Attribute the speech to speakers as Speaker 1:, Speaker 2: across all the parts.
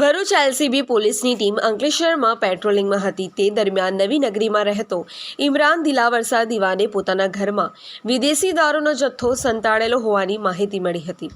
Speaker 1: Bharuch LCB પોલીસની team અંકલેશ્વરમાં પેટ્રોલિંગમાં હતી. તે દરમિયાન નવી નગરીમાં રહેતો ઇમરાન દિલાવરસા દિવાને પોતાના ઘરમાં વિદેશી દારૂનો જથ્થો સંતાડેલો હોવાની માહિતી મળી હતી.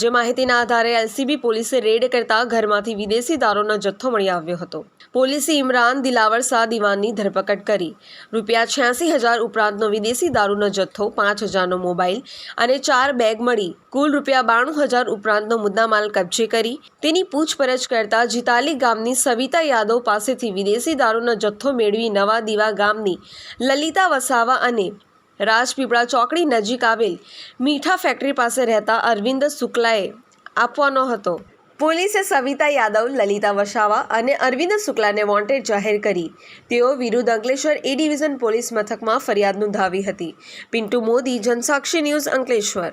Speaker 1: જે માહિતીના આધારે એલસીબી પોલીસે રેડ કરતા ઘરમાંથી વિદેશી દારૂનો જથ્થો મળી આવ્યો હતો. પોલીસે ઇમરાન દિલાવરસા દિવાનની ધરપકડ કરી. રૂપિયા છ્યાસી હજાર ઉપરાંતનો વિદેશી દારૂનો જથ્થો, પાંચ હજારનો મોબાઈલ અને ચાર બેગ મળી કુલ રૂપિયા બાણું હજાર ઉપરાંતનો મુદ્દામાલ કબજે કરી તેની પૂછપરછ કરતા જીતાલી ગામની સવિતા યાદવ પાસેથી વિદેશી દારૂનો જથ્થો મેળવી નવા દીવા ગામની લલિતા વસાવા અને રાજપીપળા ચોકડી નજીક આવેલ મીઠા ફેક્ટરી પાસે રહેતા અરવિંદ શુક્લાએ આપવાનો હતો. પોલીસે સવિતા યાદવ, લલિતા વસાવા અને અરવિંદ શુક્લાને વોન્ટેડ જાહેર કરી. તેઓ વિરુદ્ધ અંકલેશ્વર એ ડિવિઝન પોલીસ મથકમાં ફરિયાદ નોંધાવી હતી. પિન્ટુ મોદી, જનસાક્ષી ન્યૂઝ અંકલેશ્વર.